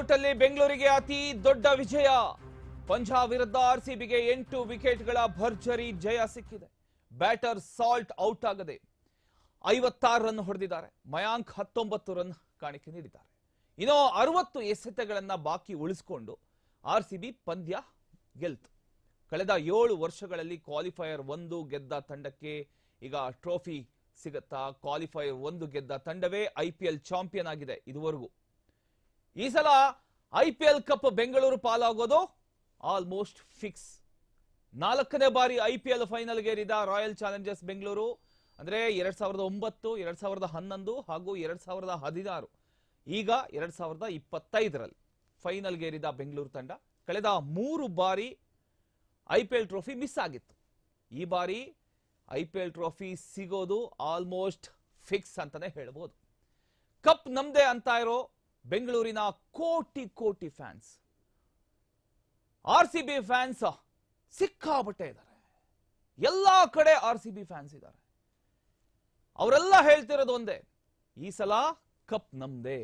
Shootout ಬೆಂಗಳೂರಿಗೆ ಅತಿ ದೊಡ್ಡ ವಿಜಯ. ಪಂಜಾಬ್ ವಿರುದ್ಧ ಆರ್ಸಿಬಿಗೆ ಎಂಟು ವಿಕೆಟ್ಗಳ ಭರ್ಜರಿ ಜಯ ಸಿಕ್ಕಿದೆ. ಬ್ಯಾಟರ್ ಸಾಲ್ಟ್ ಔಟ್ ಆಗದೆ ಐವತ್ತಾರು ರನ್ ಹೊಡೆದಿದ್ದಾರೆ. ಮಯಾಂಕ್ ಹತ್ತೊಂಬತ್ತು ರನ್ ಕಾಣಿಕೆ ನೀಡಿದ್ದಾರೆ. ಇನ್ನು ಅರವತ್ತು ಎಸೆತಗಳನ್ನು ಬಾಕಿ ಉಳಿಸಿಕೊಂಡು ಆರ್ಸಿಬಿ ಪಂದ್ಯ ಗೆಲ್ತು. ಕಳೆದ ಏಳು ವರ್ಷಗಳಲ್ಲಿ ಕ್ವಾಲಿಫೈಯರ್ ಒಂದು ಗೆದ್ದ ತಂಡಕ್ಕೆ ಈಗ ಟ್ರೋಫಿ ಸಿಗುತ್ತಾ ಕ್ವಾಲಿಫೈಯರ್ ಒಂದು ಗೆದ್ದ ತಂಡವೇ ಐ ಪಿ ಎಲ್ ಚಾಂಪಿಯನ್ ಆಗಿದೆ ಇದುವರೆಗೂ. ಈ ಸಲ I P L cup Bengaluru ಪಾಲಾಗೋದು almost fix ನಾಲ್ಕನೇ ಬಾರಿ ಐ ಪಿ ಎಲ್ ಫೈನಲ್ಗೇರಿದ ರಾಯಲ್ ಚಾಲೆಂಜರ್ಸ್ ಬೆಂಗಳೂರು. ಅಂದ್ರೆ ಎರಡ್ ಸಾವಿರದ ಒಂಬತ್ತು, ಎರಡ್ ಸಾವಿರದ ಹನ್ನೊಂದು ಹಾಗೂ ಎರಡ್ ಸಾವಿರದ ಹದಿನಾರು. ಈಗ ಎರಡ್ ಸಾವಿರದ ಇಪ್ಪತ್ತೈದರಲ್ಲಿ ಫೈನಲ್ಗೇರಿದ ಬೆಂಗಳೂರು ತಂಡ. ಕಳೆದ ಮೂರು ಬಾರಿ I P L trophy miss ಆಗಿತ್ತು. ಈ ಬಾರಿ ಐ ಪಿ ಎಲ್ ಟ್ರೋಫಿ ಸಿಗೋದು ಆಲ್ಮೋಸ್ಟ್ ಫಿಕ್ಸ್ ಅಂತಾನೆ ಹೇಳ್ಬೋದು. ಕಪ್ ನಮ್ದೇ ಅಂತ ಇರೋ ಬೆಂಗಳೂರಿನ ಕೋಟಿ ಕೋಟಿ fans R C B fans ಸಿಕ್ಕಾಪಟ್ಟೆ ಇದ್ದಾರೆ. ಎಲ್ಲಾ ಕಡೆ ಆರ್ ಸಿ ಬಿ ಫ್ಯಾನ್ಸ್ ಇದ್ದಾರೆ. ಅವರೆಲ್ಲ ಹೇಳ್ತಿರೋದು ಒಂದೇ, ಈ ಸಲ ಕಪ್ ನಮ್ದೇ.